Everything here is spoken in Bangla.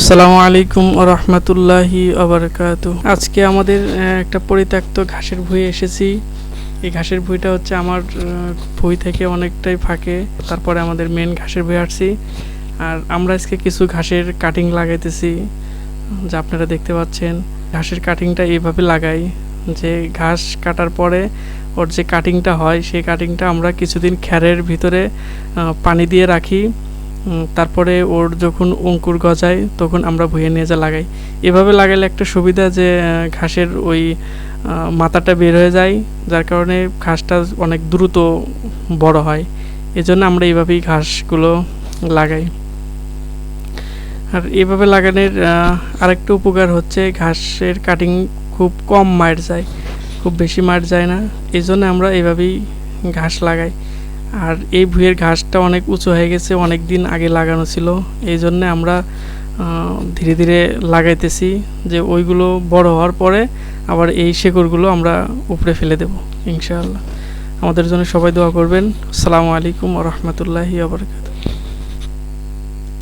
আসসালামু আলাইকুম রহমতুল্লাহি আবরকাত আজকে আমাদের একটা পরিত্যক্ত ঘাসের ভুঁই এসেছি। এই ঘাসের ভুঁইটা হচ্ছে আমার ভুঁই থেকে অনেকটাই ফাঁকে। তারপরে আমাদের মেন ঘাসের ভুঁই আসছি আর আমরা আজকে কিছু ঘাসের কাটিং লাগাইতেছি, যা আপনারা দেখতে পাচ্ছেন। ঘাসের কাটিংটা এইভাবে লাগাই যে ঘাস কাটার পরে ওর যে কাটিংটা হয়, সেই কাটিংটা আমরা কিছুদিন খ্যারের ভিতরে পানি দিয়ে রাখি। তারপরে ওর যখন অঙ্কুর গজায়, তখন আমরা ভুঁয়ে নিয়ে যা লাগাই। এভাবে লাগালে একটা সুবিধা যে ঘাসের ওই মাথাটা বের হয়ে যায়, যার কারণে ঘাসটা অনেক দ্রুত বড় হয়। এজন্য আমরা এইভাবেই ঘাসগুলো লাগাই। আর এভাবে লাগানোর আরেকটা উপকার হচ্ছে ঘাসের কাটিং খুব কম মার যায়, খুব বেশি মার যায় না। এই জন্য আমরা এভাবেই ঘাস লাগাই। আর এই ভুঁয়ের ঘাসটা অনেক উঁচু হয়ে গেছে, অনেক দিন আগে লাগানো ছিল। এই জন্য আমরা ধীরে ধীরে লাগাইতেছি যে ওইগুলো বড় হওয়ার পরে আবার এই শেকড়গুলো আমরা উপরে ফেলে দেব, ইনশাআল্লাহ। আমাদের জন্য সবাই দোয়া করবেন। আসসালামু আলাইকুম রহমতুল্লাহি আবরকাত